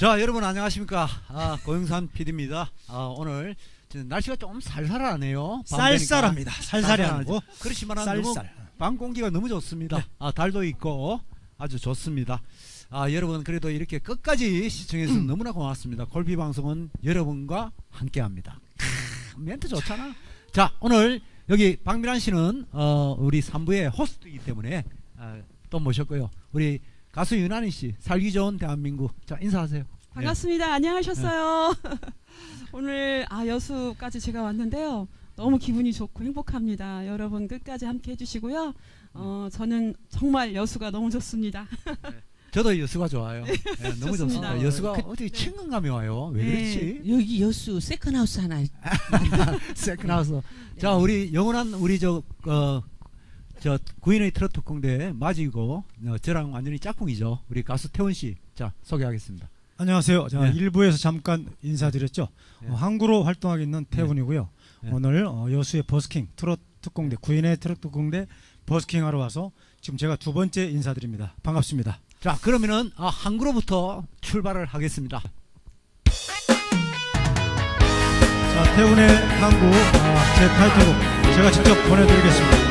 자 여러분 안녕하십니까? 아, 고영산 PD입니다. 아, 오늘 날씨가 좀 살살하네요. 쌀쌀합니다. 살살이 아니고. 그렇지만 쌀쌀. 밤 공기가 너무 좋습니다. 네. 아, 달도 있고 아주 좋습니다. 아, 여러분 그래도 이렇게 끝까지 시청해주셔서 너무나 고맙습니다. 골비 방송은 여러분과 함께합니다. 크, 멘트 좋잖아. 자 오늘 여기 박미란 씨는 어, 우리 3부의 호스트이기 때문에 아, 또 모셨고요. 우리 가수 윤한희 씨 살기 좋은 대한민국 자 인사하세요 반갑습니다. 안녕하셨어요. 오늘 아 여수까지 제가 왔는데요. 너무 기분이 좋고 행복합니다. 여러분 끝까지 함께 해주시고요. 어 저는 정말 여수가 너무 좋습니다. 저도 여수가 좋아요. 네, 너무 좋습니다. 좋습니다. 여수가 그- 어떻게 친근감이 와요. 왜 네. 그렇지? 여기 여수 세컨하우스 하나 세컨하우스. 자, 우리 영원한 우리 저 어, 저 구인의 트로트 공대 맞이고 어, 저랑 완전히 짝꿍이죠. 우리 가수 태원 씨. 자, 소개하겠습니다. 안녕하세요. 제가 네. 일부에서 잠깐 인사드렸죠. 네. 어, 항구로 활동하고 있는 태훈이고요. 네. 오늘 어, 여수의 버스킹 트로트 공대 구인의 트로트 공대 버스킹 하러 와서 지금 제가 두 번째 인사드립니다. 반갑습니다. 자, 그러면은 아, 항구로부터 출발을 하겠습니다. 자, 태훈의 항구 아, 제 타이틀곡 제가 직접 보내드리겠습니다.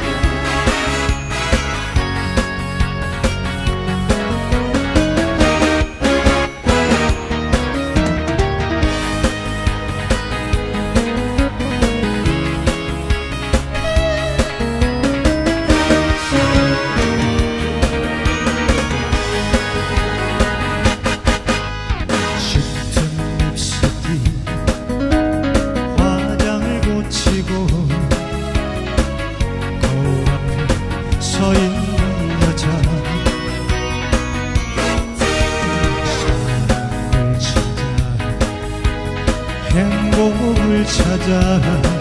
행복을 찾아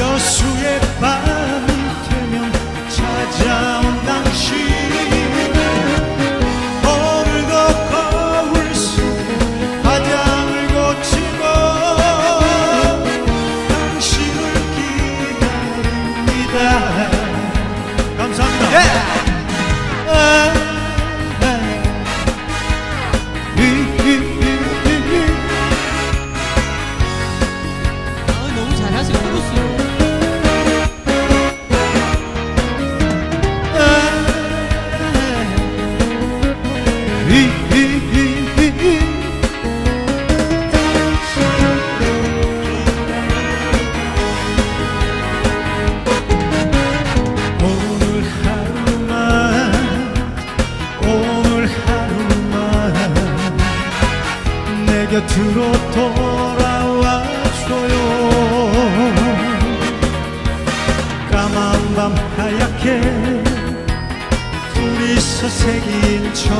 여 곁으로 돌아와줘요. 까만 밤 하얗게 둘이서 새긴 저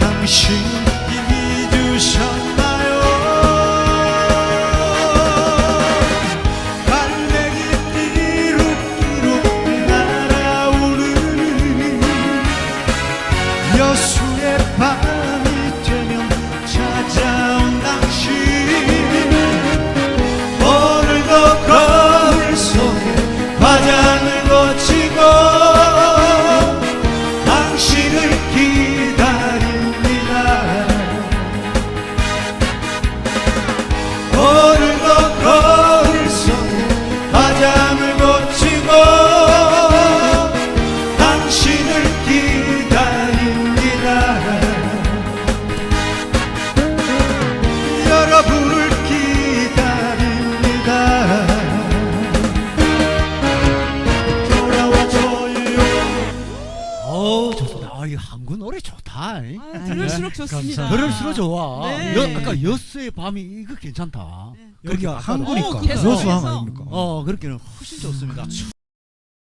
당신 노래 좋다. 이. 아, 들을수록 좋습니다. 감사합니다. 들을수록 좋아. 네. 여, 아까 여수의 밤이 이거 괜찮다. 네. 여기가 아까도- 항구니까 어, 여수항 그래서- 아닙니까? 어, 그렇게는 훨씬 좋습니다.